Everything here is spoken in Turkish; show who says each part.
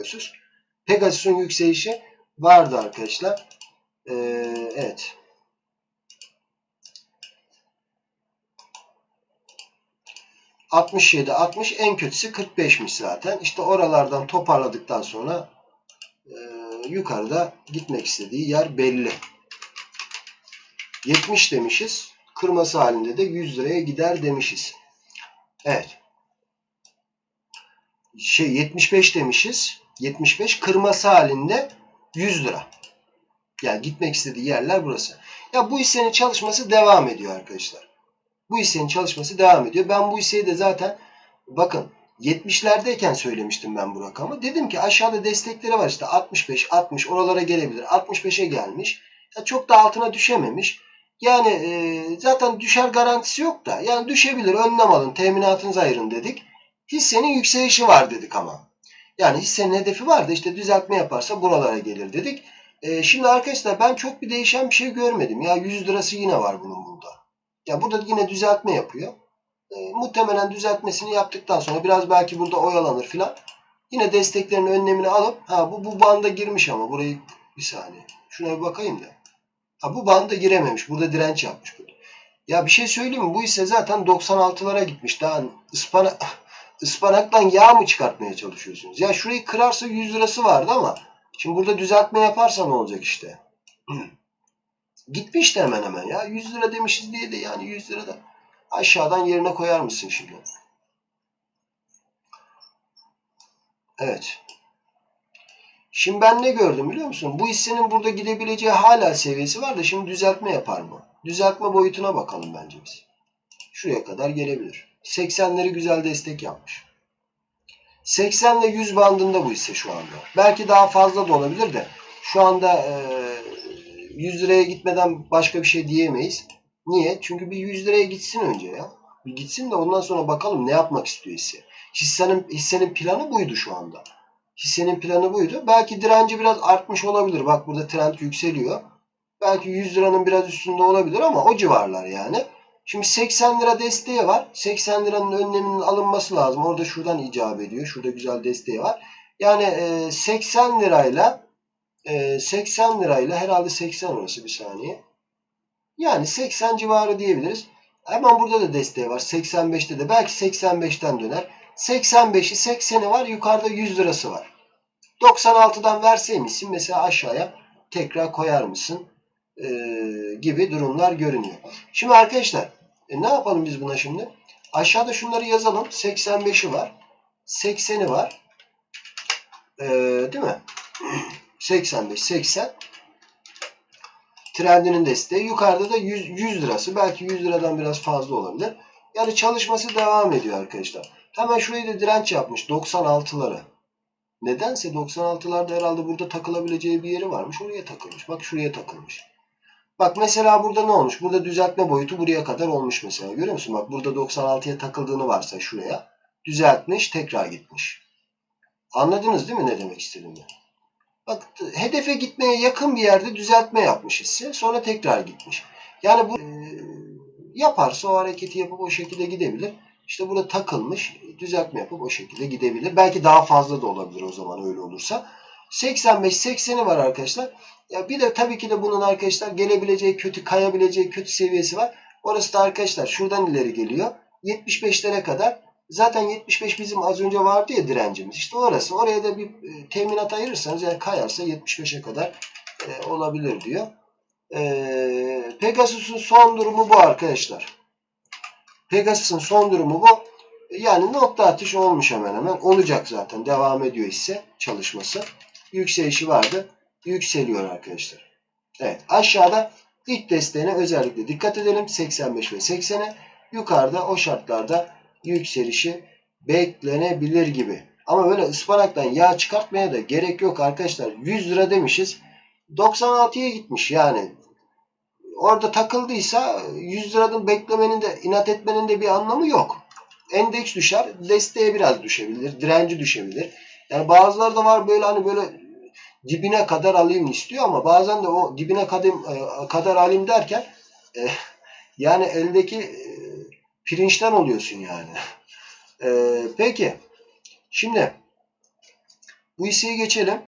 Speaker 1: Pegasus. Pegasus'un yükselişi vardı arkadaşlar. Ee, evet. ...67, 60 en kötüsü 45'miş zaten. İşte oralardan toparladıktan sonra e, yukarıda gitmek istediği yer belli. 70 demişiz. Kırması halinde de 100 liraya gider demişiz. Evet. Şey 75 demişiz. 75 kırması halinde 100 lira. Yani gitmek istediği yerler burası. Ya bu hissenin çalışması devam ediyor arkadaşlar. Bu hissenin çalışması devam ediyor. Ben bu hisseyi de zaten bakın 70'lerdeyken söylemiştim ben bu rakamı. Dedim ki aşağıda destekleri var işte 65, 60 oralara gelebilir. 65'e gelmiş. Ya çok da altına düşememiş. Yani e, zaten düşer garantisi yok da. Yani düşebilir önlem alın teminatınızı ayırın dedik. Hissenin yükselişi var dedik ama. Yani hissenin hedefi vardı işte düzeltme yaparsa buralara gelir dedik. E, şimdi arkadaşlar ben çok bir değişen bir şey görmedim. Ya 100 lirası yine var bunun burada. Ya burada yine düzeltme yapıyor. E, muhtemelen düzeltmesini yaptıktan sonra biraz belki burada oyalanır filan. Yine desteklerin önlemini alıp ha bu bu banda girmiş ama burayı bir saniye. Şuna bir bakayım da. Ha bu banda girememiş. Burada direnç yapmış. Burada. Ya bir şey söyleyeyim mi? Bu ise zaten 96'lara gitmiş. Daha ıspana, ıspanaktan yağ mı çıkartmaya çalışıyorsunuz? Ya şurayı kırarsa 100 lirası vardı ama şimdi burada düzeltme yaparsa ne olacak işte? Gitmiş de hemen hemen ya. 100 lira demişiz diye de yani 100 lira da aşağıdan yerine koyar mısın şimdi? Evet. Şimdi ben ne gördüm biliyor musun? Bu hissenin burada gidebileceği hala seviyesi var da şimdi düzeltme yapar mı? Düzeltme boyutuna bakalım bence biz. Şuraya kadar gelebilir. 80'leri güzel destek yapmış. 80 ile 100 bandında bu hisse şu anda. Belki daha fazla da olabilir de şu anda e, 100 liraya gitmeden başka bir şey diyemeyiz. Niye? Çünkü bir 100 liraya gitsin önce ya. Bir gitsin de ondan sonra bakalım ne yapmak istiyor hisse. Hissenin, hissenin planı buydu şu anda. Hissenin planı buydu. Belki direnci biraz artmış olabilir. Bak burada trend yükseliyor. Belki 100 liranın biraz üstünde olabilir ama o civarlar yani. Şimdi 80 lira desteği var. 80 liranın önleminin alınması lazım. Orada şuradan icap ediyor. Şurada güzel desteği var. Yani 80 lirayla 80 lirayla herhalde 80 orası bir saniye. Yani 80 civarı diyebiliriz. Hemen burada da desteği var. 85'te de belki 85'ten döner. 85'i 80'i var. Yukarıda 100 lirası var. 96'dan verseymişsin mesela aşağıya tekrar koyar mısın? Ee, gibi durumlar görünüyor. Şimdi arkadaşlar e, ne yapalım biz buna şimdi? Aşağıda şunları yazalım. 85'i var. 80'i var. Ee, değil mi? 85, 80. Trendinin desteği. Yukarıda da 100, 100 lirası. Belki 100 liradan biraz fazla olabilir. Yani çalışması devam ediyor arkadaşlar. Hemen şurayı da direnç yapmış. 96'ları. Nedense 96'larda herhalde burada takılabileceği bir yeri varmış. Oraya takılmış. Bak şuraya takılmış. Bak mesela burada ne olmuş? Burada düzeltme boyutu buraya kadar olmuş mesela. Görüyor musun? Bak burada 96'ya takıldığını varsa şuraya. Düzeltmiş. Tekrar gitmiş. Anladınız değil mi ne demek istediğimi? Bak hedefe gitmeye yakın bir yerde düzeltme yapmış hisse. Sonra tekrar gitmiş. Yani bu e, yaparsa o hareketi yapıp o şekilde gidebilir. İşte burada takılmış. Düzeltme yapıp o şekilde gidebilir. Belki daha fazla da olabilir o zaman öyle olursa. 85-80'i var arkadaşlar. Ya bir de tabii ki de bunun arkadaşlar gelebileceği kötü, kayabileceği kötü seviyesi var. Orası da arkadaşlar şuradan ileri geliyor. 75'lere kadar Zaten 75 bizim az önce vardı ya direncimiz. İşte orası. Oraya da bir e, teminat ayırırsanız yani kayarsa 75'e kadar e, olabilir diyor. E, Pegasus'un son durumu bu arkadaşlar. Pegasus'un son durumu bu. Yani nokta atış olmuş hemen hemen. Olacak zaten. Devam ediyor ise çalışması. Yükselişi vardı. Yükseliyor arkadaşlar. Evet. Aşağıda ilk desteğine özellikle dikkat edelim. 85 ve 80'e. Yukarıda o şartlarda yükselişi beklenebilir gibi. Ama böyle ıspanaktan yağ çıkartmaya da gerek yok arkadaşlar. 100 lira demişiz. 96'ya gitmiş yani. Orada takıldıysa 100 liradan beklemenin de inat etmenin de bir anlamı yok. Endeks düşer. Desteğe biraz düşebilir. Direnci düşebilir. Yani bazıları da var böyle hani böyle dibine kadar alayım istiyor ama bazen de o dibine kadar, kadar alayım derken e, yani eldeki e, pirinçten oluyorsun yani. Ee, peki. Şimdi Bu hisseyi geçelim.